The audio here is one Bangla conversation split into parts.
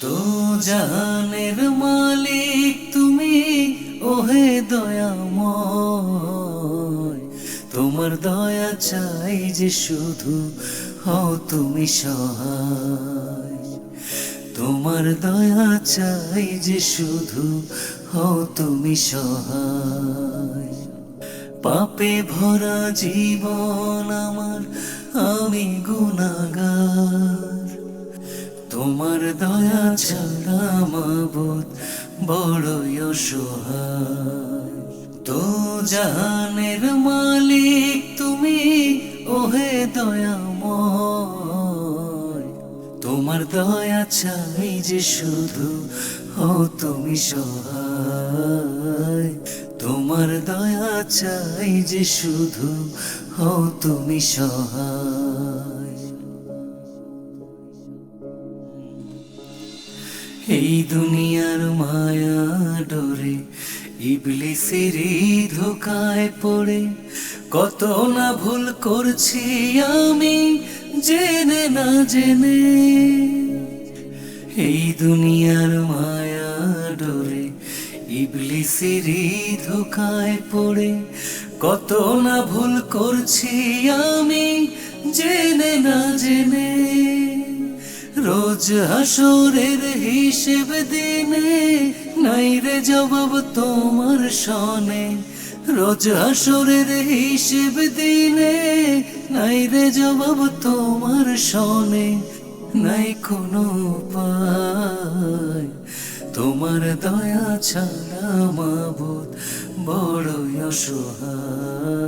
তো জাহানের মালিক তুমি, ওহে দয়াময়। তোমার দয়া চাই যে শুধু হও তুমি সহায়। তোমার দয়া চাই যে শুধু হও তুমি সহায়। পাপে ভরা জীবন আমার, আমি গুনাগার। তোমার দয়া ছাড়া মাবুদ বড়ই অসহায়। তো জাহানের মালিক তুমি, ওহে দয়াময়। তোমার দয়া চাই যে শুধু ও তুমি সহায়। তোমার দয়া চাই যে শুধু ও তুমি সহায়। এই দুনিয়ার মায়া ডরে, ইবলিসের ধোকায় পড়ে। কত না ভুল করছি আমি, জেনে না জেনে। এই দুনিয়ার মায়া ডরে, ইবলিসের ধোকায় পড়ে। কত না ভুল করছি আমি, জেনে না জেনে। রোজ হাসরের হিসেব দিনে, নাই রে জবাব তোমার সনে। রোজ হাসরের হিসেব দিনে, নাই রে জবাব তোমার সনে। নাই কোনো উপায়, তোমার দয়া ছাড়া মাবুদ বড়ই অসহায়।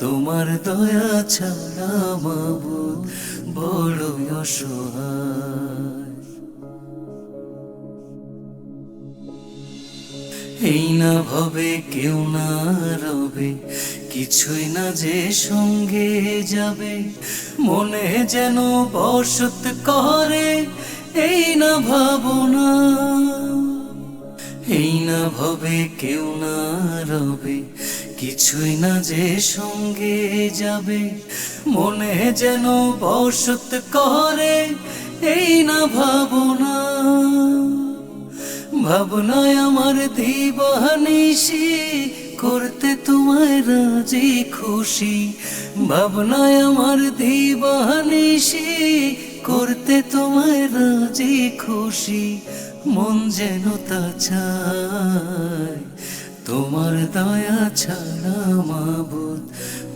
তোমার দয়া ছাড়া মাবুদ বড়ই অসহায়। এই না ভবে কেউ না রবে, কিছুই না যে সঙ্গে যাবে। মনে যেন বসত করে, এই না ভাবনা। এই না ভবে কেউ না রবে, কিছুই না যে সঙ্গে যাবে। মনে যেন বসত করে, এই না ভাবনা। ভাবনায় আমার দিবানিসি করতে তোমায় রাজি খুশি। ভাবনায় আমার দিবানিসি করতে তোমায় রাজি খুশি। মন যেন তা চায় তোমার দয়া ছাড়া মাবুদ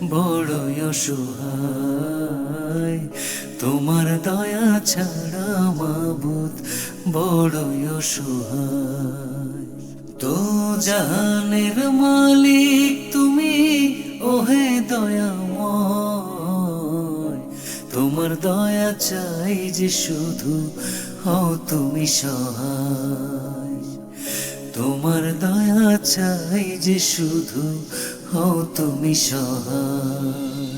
বড়ই অসহায়। তোমার দয়া ছাড়া মাবুদ বড়ই অসহায়। তো জাহানের মালিক তুমি, ওহে দয়াময়। তোমার দয়া চাই যে শুধু হও তুমি সহায়। তোমার দয়া চাই যে শুধু হও তুমি সহায়।